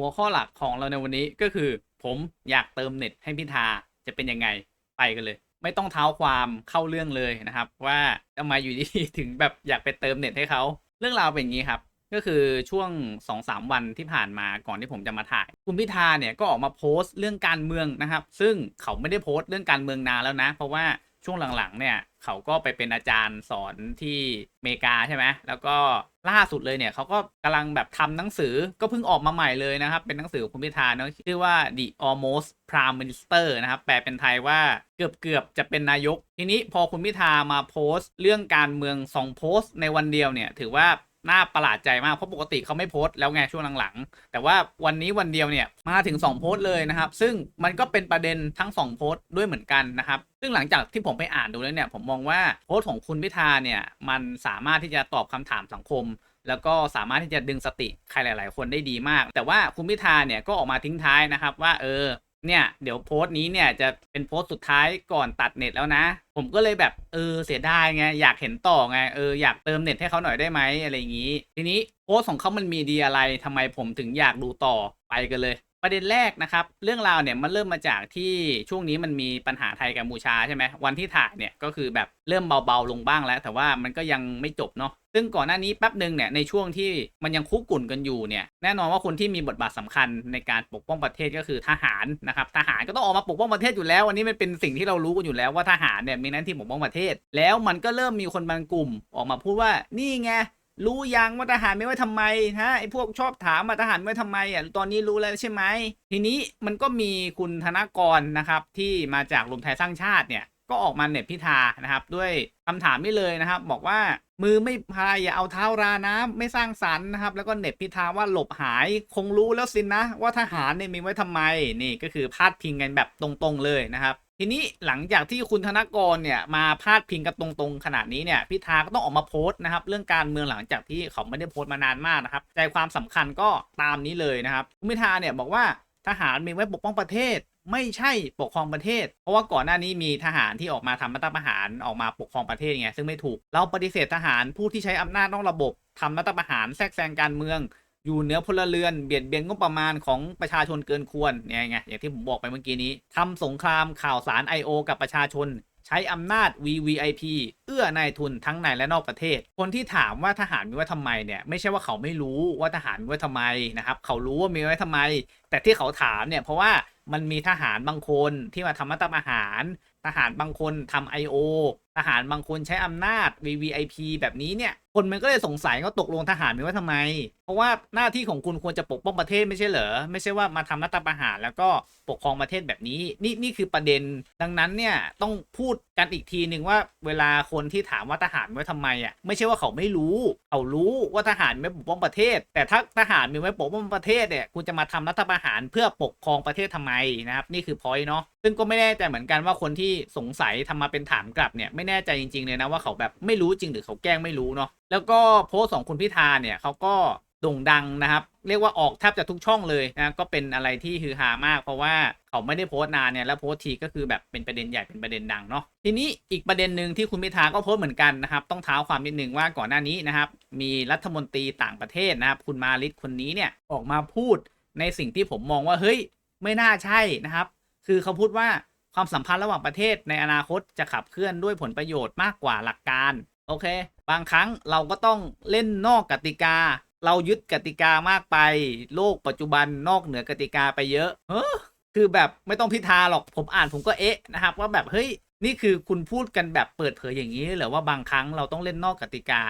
หัวข้อหลักของเราในวันนี้ก็คือ ผมอยากเติมเน็ตให้พิธาจะเป็นยังไงไปกันเลย ไม่ต้องเท้าความเข้าเรื่องเลยนะครับ ว่าทำไมอยู่ดีๆถึงแบบอยากไปเติมเน็ตให้เขาเรื่องราวเป็นอย่างนี้ครับ ก็คือช่วง 2-3 วันที่ผ่านมาก่อนที่ผมจะมาถ่าย คุณพิธาเนี่ยก็ออกมาโพสต์เรื่องการเมืองนะครับ ซึ่งเขาไม่ได้โพสต์เรื่องการเมืองนานแล้วนะ เพราะว่าช่วงหลังๆเนี่ยเขาก็ไปเป็นอาจารย์สอนที่อเมริกาใช่ไหมแล้วก็ ล่าสุดเลยเนี่ยเขาก็กำลังแบบทำหนังสือก็เพิ่งออกมาใหม่เลยนะครับ เป็นหนังสือของคุณพิธาเนาะชื่อว่า The Almost Prime Minister นะครับ แปลเป็นไทยว่าเกือบเกือบจะเป็นนายก ทีนี้พอคุณพิธามาโพสต์ เรื่องการเมืองสองโพสต์ในวันเดียวเนี่ย ถือว่า น่าประหลาดใจมาก เพราะปกติเขาไม่โพสต์แล้วไงช่วงหลังๆ แต่ว่าวันนี้วันเดียวเนี่ยมาถึง 2 โพสต์เลยนะครับ ซึ่งมันก็เป็นประเด็นทั้ง 2 โพสต์ด้วยเหมือนกันนะครับ ซึ่งหลังจากที่ผมไปอ่านดูแล้วเนี่ย ผมมองว่าโพสต์ของคุณพิธาเนี่ยมันสามารถที่จะตอบคำถามสังคม แล้วก็สามารถที่จะดึงสติใครหลาย ๆ คนได้ดีมาก แต่ว่าคุณพิธาเนี่ยก็ออกมาทิ้งท้ายนะครับว่าเออ เนี่ยเดี๋ยวโพสต์นี้เนี่ยจะเป็นโพสต์สุดท้ายก่อนตัดเน็ตแล้วนะ ผมก็เลยแบบเออเสียดายไงอยากเห็นต่อไงเอออยากเติมเน็ตให้เขาหน่อยได้ไหมอะไรอย่างนี้ ทีนี้โพสต์ของเขามันมีดีอะไรทำไมผมถึงอยากดูต่อไปกันเลย ประเด็นแรกนะครับ เรื่องราวเนี่ยมันเริ่มมาจากที่ช่วงนี้มันมีปัญหาไทยกัมพูชาใช่ไหมวันที่ถ่ายเนี่ยก็คือแบบเริ่มเบาๆลงบ้างแล้ว แต่ว่ามันก็ยังไม่จบเนาะซึ่งก่อนหน้านี้แป๊บหนึ่งเนี่ยในช่วงที่มันยังคุกกุ่นกันอยู่เนี่ยแน่นอนว่าคนที่มีบทบาทสำคัญในการปกป้องประเทศก็คือทหารนะครับทหารก็ต้องออกมาปกป้องประเทศอยู่แล้วอันนี้มันเป็นสิ่งที่เรารู้กันอยู่แล้วว่าทหารเนี่ยมีหน้าที่ปกป้องประเทศ แล้วมันก็เริ่มมีคนบางกลุ่มออกมาพูดว่านี่ไง รู้ยังว่าทหารไม่ไว้ทำไมฮะไอ้พวกชอบถามมาทหารไม่ไว้ทำไมอะตอนนี้รู้แล้วใช่ไหมทีนี้มันก็มีคุณธนกรนะครับที่มาจากรวมไทยสร้างชาติเนี่ยก็ออกมาเหน็บพิธานะครับ ด้วยคำถามนี้เลยนะครับ บอกว่ามือไม่พายอย่าเอาเท้าราน้ำไม่สร้างสรรค์นะครับ แล้วก็เหน็บพิธาว่าหลบหายคงรู้แล้วสินนะ ว่าทหารเนี่ยมีไว้ทำไมนี่ก็คือพาดพิงกันแบบตรงๆเลยนะครับ ทีนี้หลังจากที่คุณธนกรเนี่ยมาพาดพิงกันตรงๆ ขนาดนี้เนี่ยพิธาก็ต้องออกมาโพสต์นะครับ เรื่องการเมืองหลังจากที่เขาไม่ได้โพสต์มานานมากนะครับ ใจความสำคัญก็ตามนี้เลยนะครับคุณพิธาเนี่ยบอกว่าทหารมีไว้ปกป้องประเทศ ไม่ใช่ปกครองประเทศ เพราะว่าก่อนหน้านี้มีทหารที่ออกมาทำรัฐประหารออกมาปกครองประเทศไงซึ่งไม่ถูก เราปฏิเสธทหารผู้ที่ใช้อำนาจนอกระบบทำรัฐประหารแทรกแซงการเมือง อยู่เหนือพลเรือนเบียดเบียนงบประมาณของประชาชนเกินควรเนี่ยไงอย่างที่ผมบอกไปเมื่อกี้นี้ทำสงครามข่าวสาร I.O. กับประชาชน ใช้อำนาจ VVIP เอื้อนายทุนทั้งในและนอกประเทศ คนที่ถามว่าทหารมีไว้ทำไมเนี่ยไม่ใช่ว่าเขาไม่รู้ว่าทหารมีไว้ทำไมนะครับเขารู้ว่ามีไว้ทำไม แต่ที่เขาถามเนี่ยเพราะว่ามันมีทหารบางคนที่มาทำรัฐประหาร ทหารบางคนทำ I.O. ทหารบางคนใช้อำนาจ VVIP แบบนี้เนี่ย คนมันก็เลยสงสัยว่าตกลงทหารมีไว้ทำไม เพราะว่าหน้าที่ของคุณควรจะปกป้องประเทศไม่ใช่เหรอ ไม่ใช่ว่ามาทำรัฐประหารแล้วก็ปกครองประเทศแบบนี้ นี่นี่คือประเด็น ดังนั้นเนี่ยต้องพูดกันอีกทีหนึ่งว่าเวลาคนที่ถามว่าทหารมีไว้ทำไมอะไม่ใช่ว่าเขาไม่รู้ เขารู้ว่าทหารมีไว้ปกป้องประเทศ แต่ถ้าทหารมีไว้ปกป้องประเทศเนี่ยคุณจะมาทำรัฐประหารเพื่อปกครองประเทศทำไมนะครับนี่คือพอยต์เนาะซึ่งก็ไม่แน่ใจเหมือนกันว่าคนที่สงสัยทำมาเป็นถามกลับเนี่ยไม่แน่ใจจริงๆเลยนะว่าเขาแบบไม่รู้จริงหรือเขาแกล้งไม่รู้เนาะแล้วก็โพสต์ของคุณพิธาเนี่ยเขาก็โด่งดังนะครับ เรียกว่าออกแทบจะทุกช่องเลยนะก็เป็นอะไรที่ฮือฮามาก เพราะว่าเขาไม่ได้โพสต์นานเนี่ยแล้วโพสต์ทีก็คือแบบเป็นประเด็นใหญ่เป็นประเด็นดังเนาะทีนี้อีกประเด็นหนึ่งที่คุณพิธาก็โพสต์เหมือนกันนะครับ ต้องเท้าความนิดนึงว่าก่อนหน้านี้นะครับ มีรัฐมนตรีต่างประเทศนะครับ คุณมาลิตคนนี้เนี่ยออกมาพูดในสิ่งที่ผมมองว่าเฮ้ยไม่น่าใช่นะครับ คือเขาพูดว่าความสัมพันธ์ระหว่างประเทศในอนาคตจะขับเคลื่อนด้วยผลประโยชน์มากกว่าหลักการ โอเค บางครั้งเราก็ต้องเล่นนอกกติกา เรายึดกติกามากไป โลกปัจจุบันนอกเหนือกติกาไปเยอะเฮ้อคือแบบไม่ต้องพิธาหรอกผมอ่านผมก็เอ๊ะนะครับ ว่าแบบเฮ้ยนี่คือคุณพูดกันแบบเปิดเผยอย่างนี้หรือว่าบางครั้งเราต้องเล่นนอกกติกา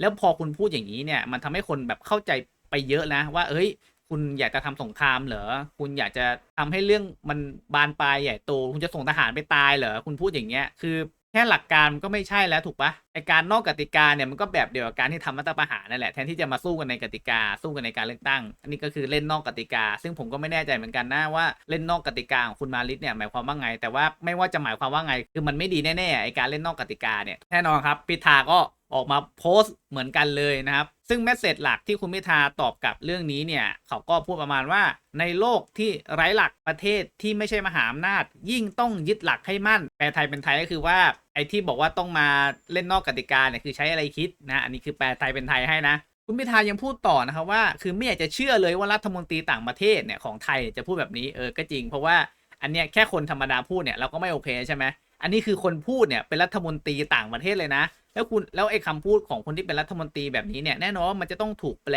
แล้วพอคุณพูดอย่างนี้เนี่ยมันทำให้คนแบบเข้าใจไปเยอะนะว่า เอ้ย คุณอยากจะทำสงครามเหรอ คุณอยากจะทำให้เรื่องมันบานปลายใหญ่โต คุณจะส่งทหารไปตายเหรอ คุณพูดอย่างเงี้ย คือแค่หลักการมันก็ไม่ใช่แล้วถูกปะไอการนอกกติกาเนี่ยมันก็แบบเดียวกับการที่ทำรัฐประหารนั่นแหละแทนที่จะมาสู้กันในกติกาสู้กันในการเลือกตั้ง อันนี้ก็คือเล่นนอกกติกา ซึ่งผมก็ไม่แน่ใจเหมือนกันนะว่าเล่นนอกกติกาของคุณมาลิตเนี่ยหมายความว่าไง แต่ว่าไม่ว่าจะหมายความว่าไง คือมันไม่ดีแน่ๆไอการเล่นนอกกติกาเนี่ยแน่นอนครับพิธาก็ ออกมาโพสต์เหมือนกันเลยนะครับ ซึ่งแมสเซจหลักที่คุณพิธาตอบกับเรื่องนี้เนี่ยเขาก็พูดประมาณว่าในโลกที่ไร้หลักประเทศที่ไม่ใช่มหาอำนาจ ยิ่งต้องยึดหลักให้มั่น แปลไทยเป็นไทยก็คือว่าไอ้ที่บอกว่าต้องมาเล่นนอกกติกาเนี่ยคือใช้อะไรคิดนะอันนี้คือแปลไทยเป็นไทยให้นะคุณพิธายังพูดต่อนะครับว่า คือไม่อยากจะเชื่อเลยว่ารัฐมนตรีต่างประเทศเนี่ยของไทยจะพูดแบบนี้เออก็จริง เพราะว่าอันเนี้ยแค่คนธรรมดาพูดเนี่ยเราก็ไม่โอเคใช่ไหมอันนี้คือคนพูดเนี่ยเป็นรัฐมนตรีต่างประเทศเลยนะ แล้วคุณแล้วไอ้คำพูดของคนที่เป็นรัฐมนตรีแบบนี้เนี่ยแน่นอนว่ามันจะต้องถูกแปล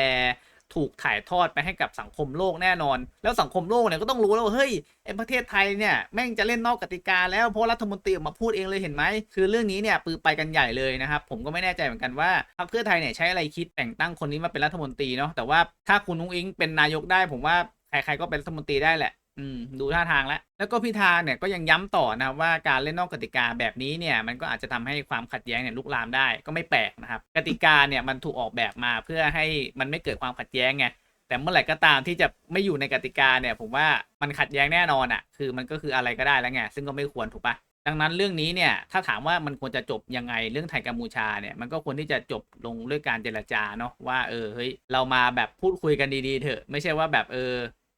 ถูกถ่ายทอดไปให้กับสังคมโลกแน่นอน แล้วสังคมโลกเนี่ยก็ต้องรู้แล้วว่าเฮ้ยไอ้ประเทศไทยเนี่ยแม่งจะเล่นนอกกติกาแล้วเพราะรัฐมนตรีออกมาพูดเองเลยเห็นไหมคือเรื่องนี้เนี่ยปือไปกันใหญ่เลยนะครับผมก็ไม่แน่ใจเหมือนกันว่าพรรคเพื่อไทยเนี่ยใช้อะไรคิดแต่งตั้งคนนี้มาเป็นรัฐมนตรีเนาะแต่ว่าถ้าคุณนุ้งอิงเป็นนายกได้ ผมว่าใครๆก็เป็นรัฐมนตรีได้แหละ อืมดูท่าทางแล้ว แล้วก็พิธาเนี่ยก็ยังย้ำต่อนะครับว่าการเล่นนอกกติกาแบบนี้เนี่ยมันก็อาจจะทำให้ความขัดแย้งเนี่ยลุกลามได้ก็ไม่แปลกนะครับกติกาเนี่ยมันถูกออกแบบมาเพื่อให้มันไม่เกิดความขัดแย้งไงแต่เมื่อไหร่ก็ตามที่จะไม่อยู่ในกติกาเนี่ย ผมว่ามันขัดแย้งแน่นอนอะ่ะ คือมันก็คืออะไรก็ได้แล้วไงซึ่งก็ไม่ควรถูกปะดังนั้นเรื่องนี้เนี่ยถ้าถามว่ามันควรจะจบยังไงเรื่องไทยกัมพูชาเนี่ยมันก็ควรที่จะจบลงด้วยการเจรจาเนาะว่าเออเฮ้ยเรามาแบบพูดคุยกันดีๆเถอะไม่ใช่ว่าแบบเออ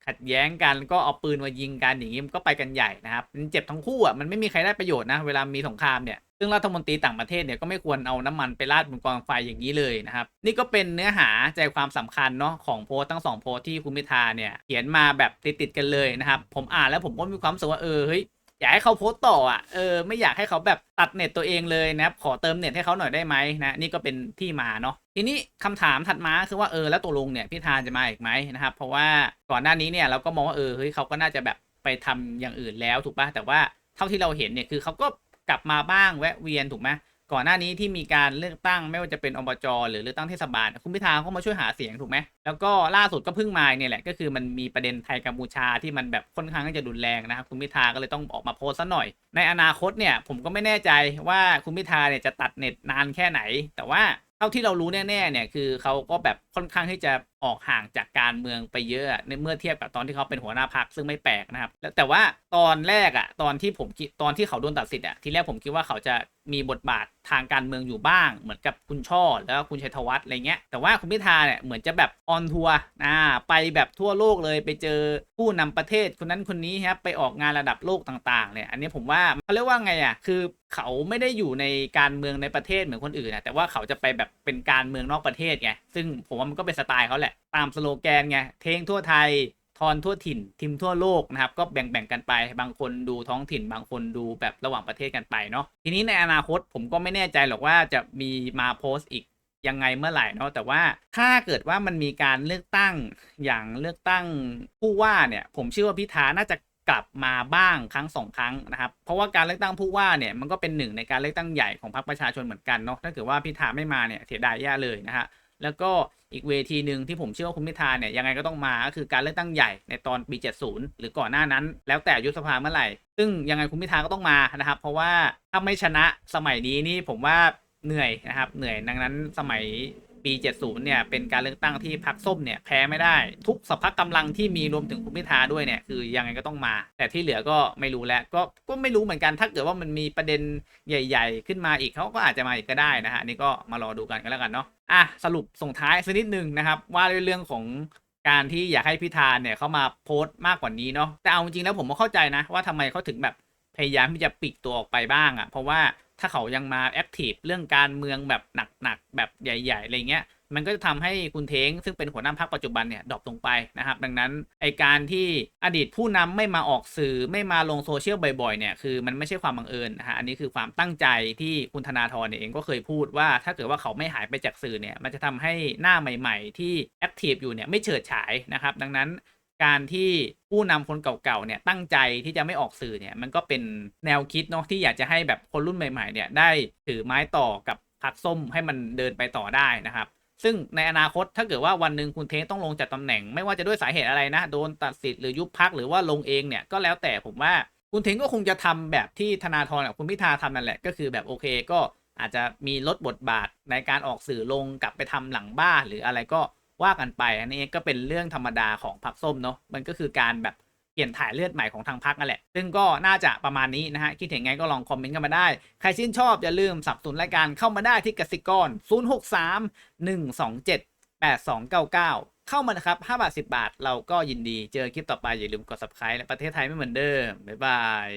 ขัดแย้งกันก็เอาปืนมายิงกันอย่างนี้มันก็ไปกันใหญ่นะครับมันเจ็บทั้งคู่อะมันไม่มีใครได้ประโยชน์นะเวลามีสงครามเนี่ยซึ่งรัฐมนตรีต่างประเทศเนี่ยก็ไม่ควรเอาน้ำมันไปราดบนกองไฟอย่างนี้เลยนะครับ นี่ก็เป็นเนื้อหาใจความสำคัญเนาะของโพสต์ทั้งสองโพสต์ที่คุณพิธาเนี่ยเขียนมาแบบติดๆกันเลยนะครับ ผมอ่านแล้วผมก็มีความสึกว่าเออเฮ้ย อยากให้เขาโพสต์ต่ออะเออไม่อยากให้เขาแบบตัดเน็ตตัวเองเลยนะครับขอเติมเน็ตให้เขาหน่อยได้ไหมนะนี่ก็เป็นที่มาเนาะทีนี้คำถามถัดมาคือว่าเออแล้วตกลงเนี่ยพิธาจะมาอีกไหมนะครับเพราะว่าก่อนหน้านี้เนี่ยเราก็มองว่าเออเฮ้ยเขาก็น่าจะแบบไปทำอย่างอื่นแล้วถูกปะแต่ว่าเท่าที่เราเห็นเนี่ยคือเขาก็กลับมาบ้างแวะเวียนถูกไหม ก่อนหน้านี้ที่มีการเลือกตั้งไม่ว่าจะเป็นอบจหรือเลือกตั้งเทศบาลคุณพิธาเขามาช่วยหาเสียงถูกไหมแล้วก็ล่าสุดก็เพิ่งมาเนี่ยแหละก็คือมันมีประเด็นไทยกัมพูชาที่มันแบบค่อนข้างที่จะดุนแรงนะครับคุณพิธาก็เลยต้องออกมาโพสซะหน่อย ในอนาคตเนี่ยผมก็ไม่แน่ใจว่าคุณพิธาเนี่ยจะตัดเน็ตนานแค่ไหน แต่ว่าเท่าที่เรารู้แน่ๆเนี่ยคือเขาก็แบบค่อนข้างที่จะ ออกห่างจากการเมืองไปเยอะในเมื่อเทียบกับตอนที่เขาเป็นหัวหน้าพักซึ่งไม่แปลกนะครับ แล้วแต่ว่าตอนแรกอะตอนที่ผมคิดตอนที่เขาโดนตัดสิทธิ์อะทีแรกผมคิดว่าเขาจะมีบทบาททางการเมืองอยู่บ้าง เหมือนกับคุณช่อแล้วก็คุณชัยธวัฒน์อะไรเงี้ยแต่ว่าคุณพิธาเนี่ยเหมือนจะแบบออนทัวร์อ่าไปแบบทั่วโลกเลยไปเจอผู้นำประเทศคนนั้นคนนี้ครับไปออกงานระดับโลกต่างๆเนี่ยอันนี้ผมว่าเขาเรียกว่าไงอะคือเขาไม่ได้อยู่ในการเมืองในประเทศเหมือนคนอื่นนะแต่ว่าเขาจะไปแบบเป็นการเมืองนอกประเทศไงซึ่งผมว่ามันก็เป็นสไตล์เขาแหละตามสโลแกนไงเทงทั่วไทยทอนทั่วถิ่นทิมทั่วโลกนะครับก็แบ่งๆกันไปบางคนดูท้องถิ่น บางคนดูแบบระหว่างประเทศกันไปเนาะทีนี้ในอนาคตผมก็ไม่แน่ใจหรอกว่าจะมีมาโพสต์อีกยังไงเมื่อไหร่เนาะแต่ว่าถ้าเกิดว่ามันมีการเลือกตั้งอย่างเลือกตั้งผู้ว่าเนี่ยผมเชื่อว่าพิธาน่าจะกลับมาบ้างครั้งสองครั้งนะครับเพราะว่าการเลือกตั้งผู้ว่าเนี่ยมันก็เป็นหนึ่งในการเลือกตั้งใหญ่ของพรรคประชาชนเหมือนกันเนาะถ้าเกิดว่าพิธาไม่มาเนี่ยเสียดายแย่เลยนะฮะ แล้วก็อีกเวทีหนึ่งที่ผมเชื่อว่าคุณพิธาเนี่ยยังไงก็ต้องมาก็คือการเลือกตั้งใหญ่ในตอนปี 70 หรือก่อนหน้านั้น แล้วแต่ยุบสภาเมื่อไหร่ ซึ่งยังไงคุณพิธาก็ต้องมานะครับ เพราะว่าถ้าไม่ชนะสมัยนี้นี่ผมว่าเหนื่อยนะครับเหนื่อยดังนั้นสมัย ปี 70 เนี่ย เป็นการเลือกตั้งที่พรรคส้มเนี่ยแพ้ไม่ได้ ทุกสภาพกำลังที่มีรวมถึงคุณพิธาด้วยเนี่ย คือยังไงก็ต้องมา แต่ที่เหลือก็ไม่รู้แล้ว ก็ก็ไม่รู้เหมือนกันถ้าเกิดว่ามันมีประเด็นใหญ่ ๆ ขึ้นมาอีกเขาก็อาจจะมาอีกก็ได้นะฮะนี่ก็มารอดูกันกันแล้วกันเนาะอะสรุปส่งท้ายสักนิดนึงนะครับว่าเรื่องของการที่อยากให้พิธาเนี่ยเขามาโพสต์มากกว่านี้เนาะแต่เอาจริงๆแล้วผมก็เข้าใจนะว่าทำไมเขาถึงแบบพยายามที่จะปิดตัวออกไปบ้างอะ่ะเพราะว่า ถ้าเขายังมาแอคทีฟเรื่องการเมืองแบบหนักๆแบบใหญ่ๆอะไรเงี้ยมันก็จะทำให้คุณเท้งซึ่งเป็นหัวหน้าพรรคปัจจุบันเนี่ยดรอปลงไปนะครับ ดังนั้นไอการที่อดีตผู้นำไม่มาออกสื่อไม่มาลงโซเชียลบ่อยๆเนี่ยคือมันไม่ใช่ความบังเอิญนะฮะอันนี้คือความตั้งใจที่คุณธนาธรเเองก็เคยพูดว่า ถ้าเกิดว่าเขาไม่หายไปจากสื่อเนี่ยมันจะทำให้หน้าใหม่ ๆ ที่แอคทีฟอยู่เนี่ยไม่เฉิดฉายนะครับดังนั้น การที่ผู้นำคนเก่าๆเนี่ยตั้งใจที่จะไม่ออกสื่อเนี่ยมันก็เป็นแนวคิดเนาะที่อยากจะให้แบบคนรุ่นใหม่ๆเนี่ยได้ถือไม้ต่อกับพรรคส้มให้มันเดินไปต่อได้นะครับ ซึ่งในอนาคตถ้าเกิดว่าวันหนึ่งคุณเทงต้องลงจากตำแหน่ง ไม่ว่าจะด้วยสาเหตุอะไรนะ โดนตัดสิทธิ์หรือยุบพักหรือว่าลงเองเนี่ยก็แล้วแต่ผมว่าคุณเทงก็คงจะทำแบบที่ธนาธรกับคุณพิธาทำนั่นแหละก็คือแบบโอเคก็อาจจะมีลดบทบาทในการออกสื่อลงกลับไปทำหลังบ้านหรืออะไรก็ ว่ากันไป อันนี้ก็เป็นเรื่องธรรมดาของพรรคส้มเนาะมันก็คือการแบบเปลี่ยนถ่ายเลือดใหม่ของทางพักนั่นแหละ ซึ่งก็น่าจะประมาณนี้นะฮะ คิดเห็นไงก็ลองคอมเมนต์กันมาได้ ใครชื่นชอบอย่าลืมสับสนรายการเข้ามาได้ที่กสิกร 063 127 8299 เข้ามานะครับ 5 บาท 10 บาท เราก็ยินดี เจอคลิปต่อไปอย่าลืมกด subscribe และประเทศไทยไม่เหมือนเดิม บ๊ายบาย